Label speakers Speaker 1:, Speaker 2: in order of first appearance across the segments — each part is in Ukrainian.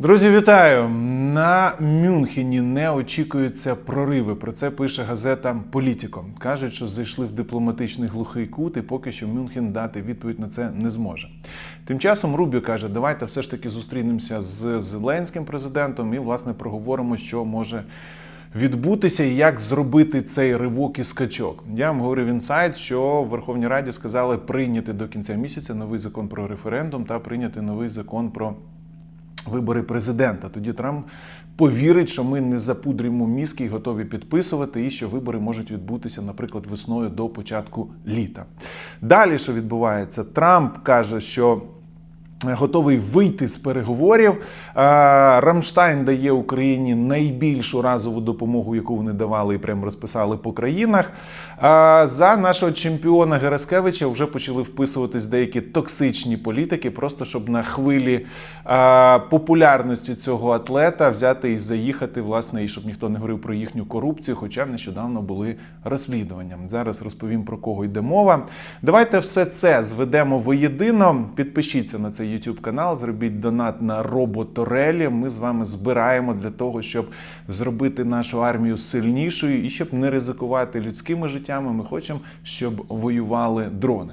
Speaker 1: Друзі, вітаю! На Мюнхені не очікуються прориви. Про це пише газета Політіко. Кажуть, що зайшли в дипломатичний глухий кут, і поки що Мюнхен дати відповідь на це не зможе. Тим часом Рубіо каже, давайте все ж таки зустрінемося з Зеленським президентом і власне проговоримо, що може. Відбутися і як зробити цей ривок і скачок. Я вам говорив інсайт, що в Верховній Раді сказали прийняти до кінця місяця новий закон про референдум та прийняти новий закон про вибори президента. Тоді Трамп повірить, що ми не запудрюємо мізки і готові підписувати, і що вибори можуть відбутися, наприклад, весною до початку літа. Далі, що відбувається, Трамп каже, що. Готовий вийти з переговорів. Е, Рамштайн дає Україні найбільшу разову допомогу, яку вони давали і прямо розписали по країнах. Е, За нашого чемпіона Гераскевича вже почали вписуватись деякі токсичні політики, просто щоб на хвилі е, популярності цього атлета взяти і заїхати, власне, і щоб ніхто не говорив про їхню корупцію, хоча нещодавно були розслідування. Зараз розповім про кого йде мова. Давайте все це зведемо воєдино. Підпишіться на цей YouTube канал, зробіть донат на роботорелі. Ми з вами збираємо для того, щоб зробити нашу армію сильнішою і щоб не ризикувати людськими життями. Ми хочемо, щоб воювали дрони.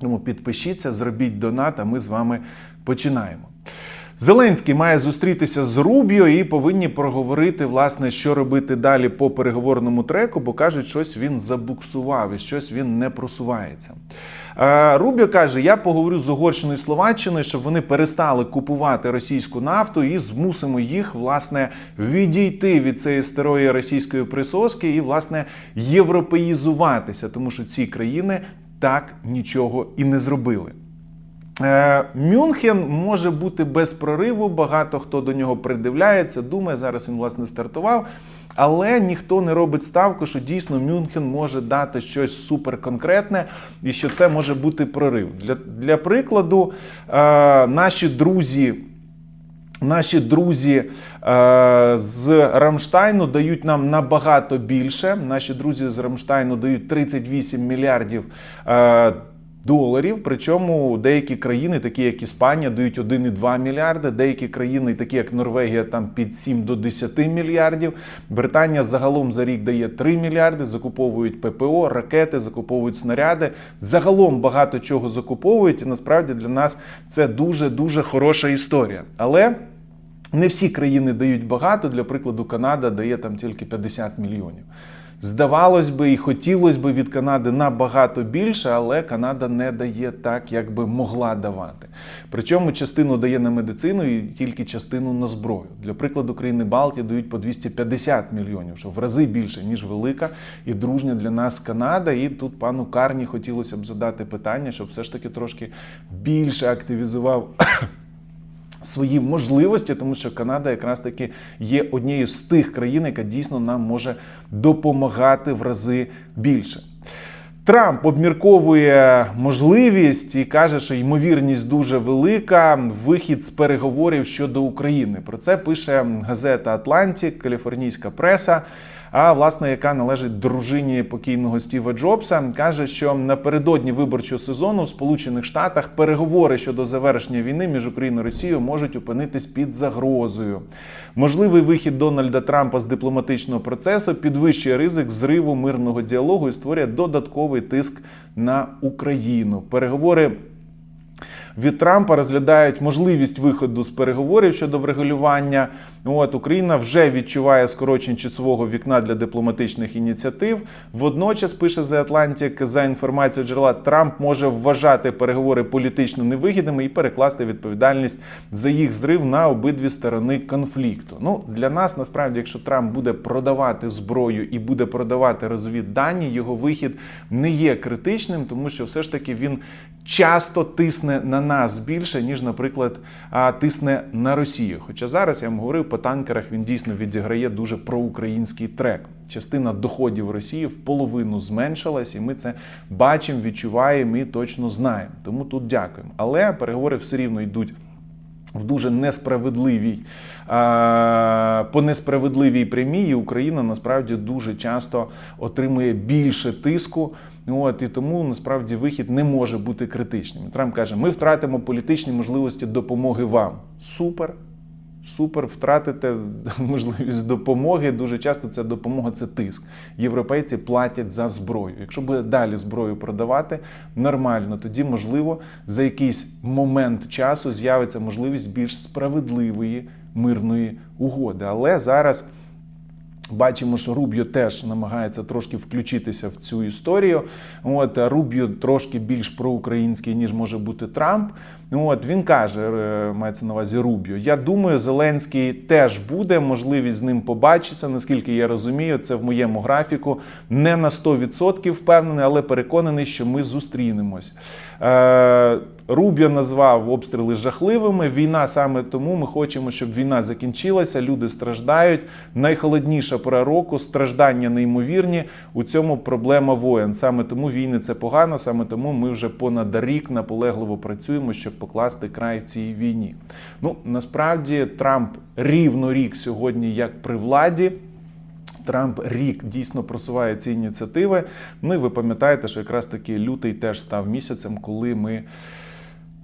Speaker 1: Тому підпишіться, зробіть донат, а ми з вами починаємо. Зеленський має зустрітися з Рубіо і повинні проговорити, власне, що робити далі по переговорному треку, бо кажуть, щось він забуксував і щось він не просувається. Е, Рубіо каже: я поговорю з Угорщиною і Словаччиною, щоб вони перестали купувати російську нафту і змусимо їх власне відійти від цієї старої російської присоски і власне європеїзуватися, тому що ці країни так нічого і не зробили. Е, Мюнхен може бути без прориву. Багато хто до нього придивляється, думає, зараз він власне стартував. Але ніхто не робить ставку, що дійсно Мюнхен може дати щось суперконкретне і що це може бути прорив. Для, для прикладу, е, наші друзі. Наші друзі е, з Рамштайну дають нам набагато більше. Наші друзі з Рамштайну дають 38 мільярдів е, доларів. Причому деякі країни, такі як Іспанія, дають 1,2 мільярди. Деякі країни, такі як Норвегія, там під 7 до 10 мільярдів. Британія загалом за рік дає 3 мільярди. Закуповують ППО, ракети, закуповують снаряди. Загалом багато чого закуповують. І насправді для нас це дуже дуже хороша історія. Але не всі країни дають багато. Для прикладу, Канада дає там тільки 50 мільйонів. Здавалось би, і хотілося б від Канади набагато більше, але Канада не дає так, як би могла давати. Причому частину дає на медицину і тільки частину на зброю. Для прикладу, країни Балтії дають по 250 мільйонів, що в рази більше, ніж велика і дружня для нас Канада. І тут пану Карні хотілося б задати питання, щоб все ж таки трошки більше активізував свої можливості, тому що Канада якраз таки є однією з тих країн, яка дійсно нам може допомагати в рази більше. Трамп обмірковує можливість і каже, що ймовірність дуже велика. Вихід з переговорів щодо України. Про це пише газета Атлантик, каліфорнійська преса. А власне, яка належить дружині покійного Стіва Джобса, каже, що напередодні виборчого сезону в Сполучених Штатах переговори щодо завершення війни між Україною і Росією можуть опинитись під загрозою. Можливий вихід Дональда Трампа з дипломатичного процесу підвищує ризик зриву мирного діалогу і створює додатковий тиск на Україну. Переговори від Трампа розглядають можливість виходу з переговорів щодо врегулювання. От Україна вже відчуває скорочення часового вікна для дипломатичних ініціатив. Водночас пише The Atlantic, за інформацією джерела, Трамп може вважати переговори політично невигідними і перекласти відповідальність за їх зрив на обидві сторони конфлікту. Ну для нас насправді, якщо Трамп буде продавати зброю і буде продавати розвіддані, його вихід не є критичним, тому що все ж таки він часто тисне на нас більше, ніж, наприклад, тисне на Росію. Хоча зараз я вам говорив, по танкерах він дійсно відіграє дуже проукраїнський трек. Частина доходів Росії в половину зменшилась, і ми це бачимо, відчуваємо і точно знаємо. Тому тут дякуємо. Але переговори все рівно йдуть. В дуже несправедливій по несправедливій прямій і Україна насправді дуже часто отримує більше тиску. От і тому насправді вихід не може бути критичним. Трамп каже: ми втратимо політичні можливості допомоги вам. Супер. Супер, втратите можливість допомоги. Дуже часто ця допомога це тиск. Європейці платять за зброю. Якщо буде далі зброю продавати, нормально, тоді можливо за якийсь момент часу з'явиться можливість більш справедливої мирної угоди. Але зараз. Бачимо, що Рубіо теж намагається трошки включитися в цю історію. От а Рубіо трошки більш проукраїнський, ніж може бути Трамп. От він каже, е, мається на увазі Рубіо. Я думаю, Зеленський теж буде можливість з ним побачитися. Наскільки я розумію, це в моєму графіку не на 100% впевнений, але переконаний, що ми зустрінемось. Е, Рубіо назвав обстріли жахливими. Війна саме тому ми хочемо, щоб війна закінчилася. Люди страждають. Найхолодніша пора року, страждання неймовірні. У цьому проблема воєн. Саме тому війни це погано. Саме тому ми вже понад рік наполегливо працюємо, щоб покласти край цій війні. Ну насправді Трамп рівно рік сьогодні, як при владі. Трамп рік дійсно просуває ці ініціативи. Ну і ви пам'ятаєте, що якраз таки лютий теж став місяцем, коли ми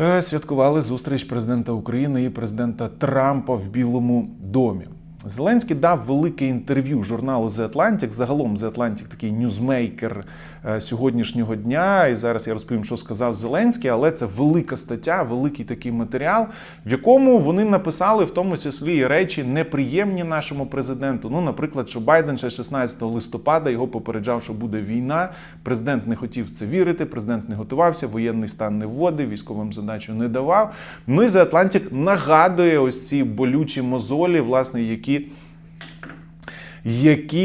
Speaker 1: е, святкували зустріч президента України і президента Трампа в Білому домі. Зеленський дав велике інтерв'ю журналу The Atlantic. Загалом The Atlantic такий ньюзмейкер е, сьогоднішнього дня. І зараз я розповім, що сказав Зеленський, але це велика стаття, великий такий матеріал, в якому вони написали в тому числі речі неприємні нашому президенту. Ну, наприклад, що Байден ще 16 листопада його попереджав, що буде війна. Президент не хотів це вірити, президент не готувався, воєнний стан не вводив, військовим задачу не давав. Ну і The Atlantic нагадує ось ці болючі мозолі, власне, які які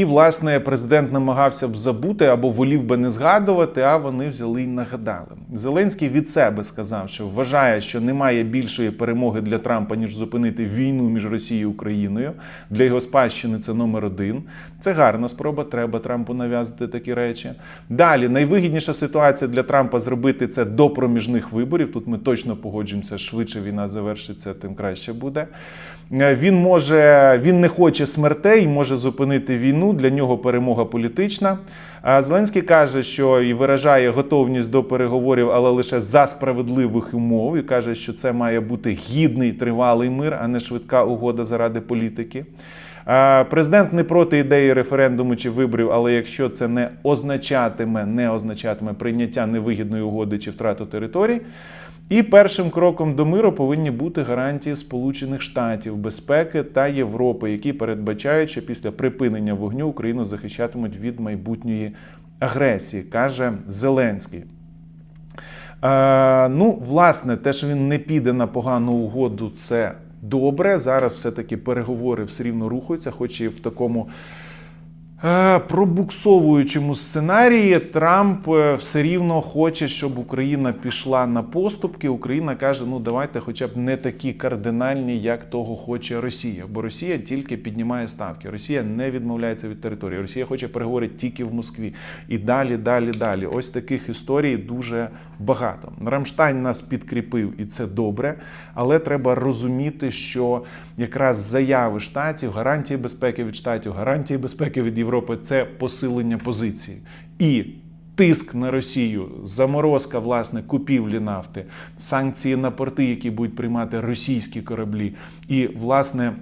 Speaker 1: власне президент намагався б забути або волів би не згадувати, а вони взяли і нагадали. Зеленський від себе сказав, що вважає, що немає більшої перемоги для Трампа ніж зупинити війну між Росією і Україною. Для його спадщини це номер один. Це гарна спроба. Треба Трампу нав'язати такі речі. Далі найвигідніша ситуація для Трампа зробити це до проміжних виборів. Тут ми точно погоджуємося. Швидше війна завершиться, тим краще буде. Е, Він може, він не хоче смертей, може зупинити війну. Для нього перемога політична. Зеленський каже, що і виражає готовність до переговорів, але лише за справедливих умов. І каже, що це має бути гідний тривалий мир, а не швидка угода заради політики. Президент не проти ідеї референдуму чи виборів, але якщо це не означатиме, не означатиме прийняття невигідної угоди чи втрату територій. І першим кроком до миру повинні бути гарантії Сполучених Штатів безпеки та Європи, які передбачають, що після припинення вогню Україну захищатимуть від майбутньої агресії, каже Зеленський. Е, ну, власне, те, що він не піде на погану угоду, це добре. Зараз все-таки переговори все рівно рухаються, хоч і в такому. Е, Пробуксовуючому сценарії Трамп е, все рівно хоче, щоб Україна пішла на поступки. Україна каже: ну давайте, хоча б не такі кардинальні, як того хоче Росія. Бо Росія тільки піднімає ставки. Росія не відмовляється від території. Росія хоче переговори тільки в Москві. І далі, далі, далі. Ось таких історій дуже багато. Рамштайн нас підкріпив, і це добре. Але треба розуміти, що якраз заяви штатів, гарантії безпеки від штатів, гарантії безпеки від Європи це посилення позиції. І тиск на Росію, заморозка власне купівлі нафти, санкції на порти, які будуть приймати російські кораблі, і власне.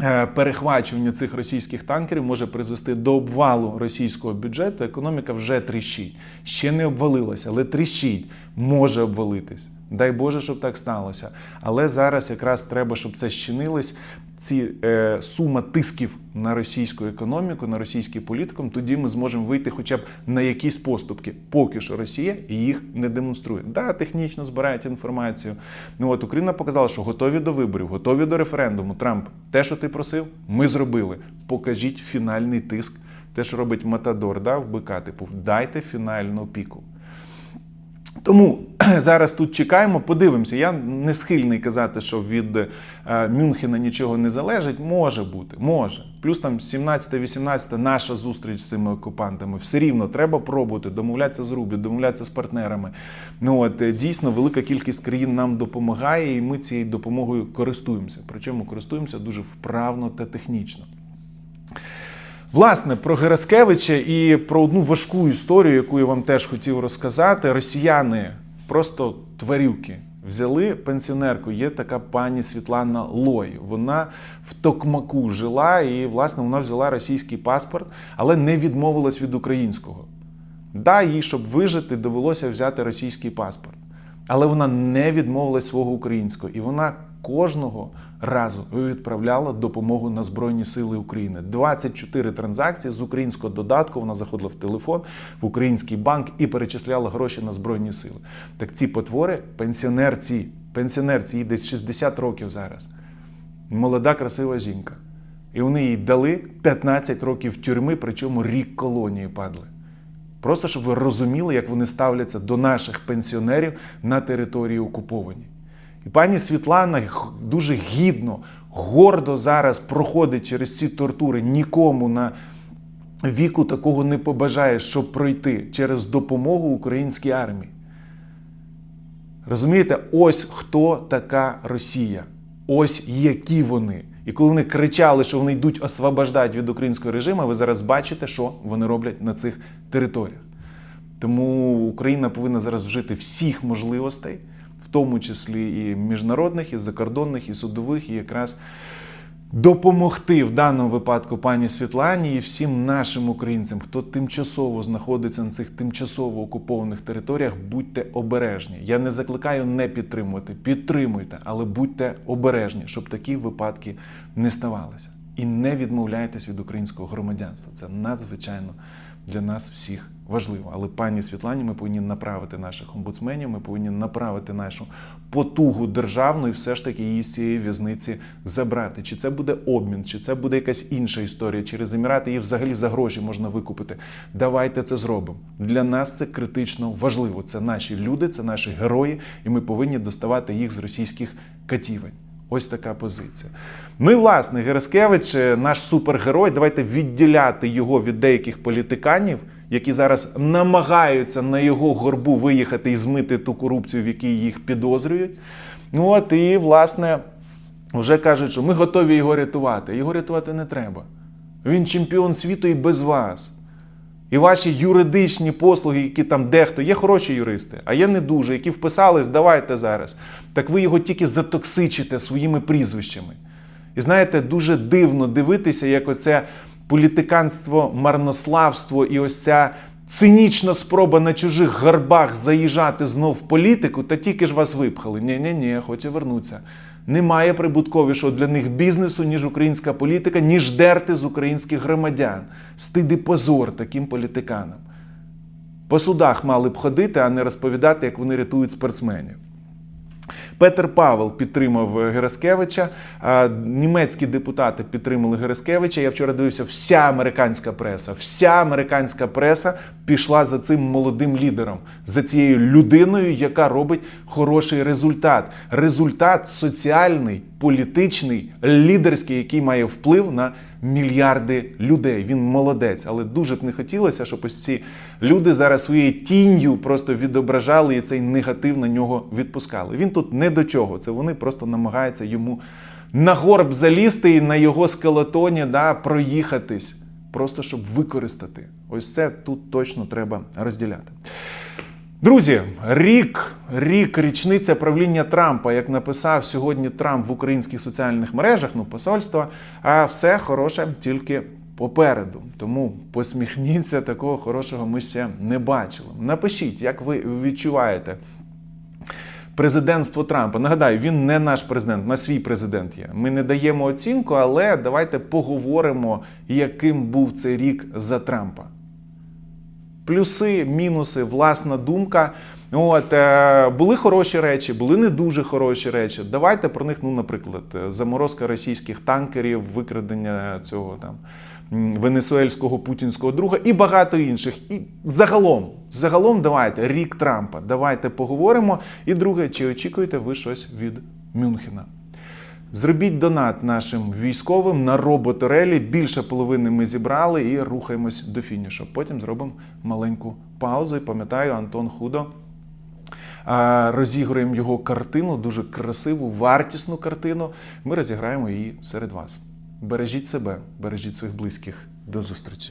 Speaker 1: е, Перехвачування цих російських танкерів може призвести до обвалу російського бюджету. Економіка вже тріщить. Ще не обвалилася, але тріщить, може обвалитись. Дай Боже, щоб так сталося. Але зараз якраз треба, щоб це щинилось. Ці е, сума тисків на російську економіку, на російський політикум, тоді ми зможемо вийти хоча б на якісь поступки. Поки що Росія їх не демонструє. Да, технічно збирають інформацію. Ну от Україна показала, що готові до виборів, готові до референдуму. Трамп, те, що ти просив, ми зробили. Покажіть фінальний тиск. Те, що робить Матадор, да, в БК, типу, дайте фінальну піку. Тому зараз тут чекаємо, подивимося. Я не схильний казати, що від е, Мюнхена нічого не залежить. Може бути, може. Плюс там 17-18 наша зустріч з цими окупантами. Все рівно треба пробувати домовлятися з Рубі, домовлятися з партнерами. Ну от е, дійсно велика кількість країн нам допомагає, і ми цією допомогою користуємося. Причому користуємося дуже вправно та технічно. Власне, про Гераскевича і про одну важку історію, яку я вам теж хотів розказати. Росіяни просто тварюки. Взяли пенсіонерку, є така пані Світлана Лой. Вона в Токмаку жила, і, власне, вона взяла російський паспорт, але не відмовилась від українського. Да, їй, щоб вижити, довелося взяти російський паспорт. Але вона не відмовилась свого українського. І вона кожного разу відправляла допомогу на Збройні Сили України. 24 транзакції з українського додатку. Вона заходила в телефон в український банк і перечисляла гроші на Збройні Сили. Так ці потвори, пенсіонерці, пенсіонерці, їй десь 60 років зараз. Молода, красива жінка. І вони їй дали 15 років тюрми, причому рік колонії падли. Просто щоб ви розуміли, як вони ставляться до наших пенсіонерів на території окуповані. І пані Світлана дуже гідно, гордо зараз проходить через ці тортури. Нікому на віку такого не побажає, щоб пройти через допомогу українській армії. Розумієте, ось хто така Росія, ось які вони. І коли вони кричали, що вони йдуть освобождати від українського режиму, ви зараз бачите, що вони роблять на цих територіях. Тому Україна повинна зараз вжити всіх можливостей, в тому числі і міжнародних, і закордонних, і судових, і якраз допомогти в даному випадку пані Світлані і всім нашим українцям, хто тимчасово знаходиться на цих тимчасово окупованих територіях, будьте обережні. Я не закликаю не підтримувати, підтримуйте, але будьте обережні, щоб такі випадки не ставалися. І не відмовляйтесь від українського громадянства. Це надзвичайно для нас всіх важливо. Але пані Світлані, ми повинні направити наших омбудсменів, ми повинні направити нашу потугу державну і все ж таки її з цієї в'язниці забрати. Чи це буде обмін, чи це буде якась інша історія, через Емірати її взагалі за гроші можна викупити. Давайте це зробимо. Для нас це критично важливо. Це наші люди, це наші герої, і ми повинні доставати їх з російських катівень. Ось така позиція. Ну і власне, Гераскевич, е, наш супергерой. Давайте відділяти його від деяких політиканів, які зараз намагаються на його горбу виїхати і змити ту корупцію, в якій їх підозрюють. Ну от і власне вже кажуть, що ми готові його рятувати. Його рятувати не треба. Він чемпіон світу і без вас. І ваші юридичні послуги, які там дехто, є хороші юристи, а є не дуже, які вписались, давайте зараз. Так ви його тільки затоксичите своїми прізвищами. І знаєте, дуже дивно дивитися, як оце політиканство, марнославство і ось ця цинічна спроба на чужих гарбах заїжджати знов в політику, та тільки ж вас випхали. Ні-ні-ні, хоче вернутися. Немає прибутковішого для них бізнесу, ніж українська політика, ніж дерти з українських громадян. Стиди позор таким політиканам. По судах мали б ходити, а не розповідати, як вони рятують спортсменів. Петер Павел підтримав е, Гераскевича. Німецькі депутати підтримали Гераскевича. Я вчора дивився, вся американська преса, вся американська преса пішла за цим молодим лідером, за цією людиною, яка робить хороший результат. Результат соціальний, політичний, лідерський, який має вплив на мільярди людей. Він молодець, але дуже б не хотілося, щоб ось ці люди зараз своєю тінню просто відображали і цей негатив на нього відпускали. Він тут не до чого. Це вони просто намагаються йому на горб залізти і на його скелетоні да, проїхатись, просто щоб використати. Ось це тут точно треба розділяти. Друзі, рік, рік, річниця правління Трампа, як написав сьогодні Трамп в українських соціальних мережах, ну посольства, а все хороше тільки попереду. Тому посміхніться, такого хорошого ми ще не бачили. Напишіть, як ви відчуваєте. Президентство Трампа. Нагадаю, він не наш президент, на свій президент є. Ми не даємо оцінку, але давайте поговоримо, яким був цей рік за Трампа плюси, мінуси, власна думка. От е, були хороші речі, були не дуже хороші речі. Давайте про них, ну, наприклад, е, заморозка російських танкерів, викрадення цього там венесуельського путінського друга і багато інших. І загалом, загалом, давайте рік Трампа. Давайте поговоримо. І друге, чи очікуєте ви щось від Мюнхена? Зробіть донат нашим військовим на роботорелі. Більше половини ми зібрали і рухаємось до фінішу. Потім зробимо маленьку паузу. І пам'ятаю, Антон Худо. Розіграємо його картину, дуже красиву, вартісну картину. Ми розіграємо її серед вас. Бережіть себе, бережіть своїх близьких. До зустрічі.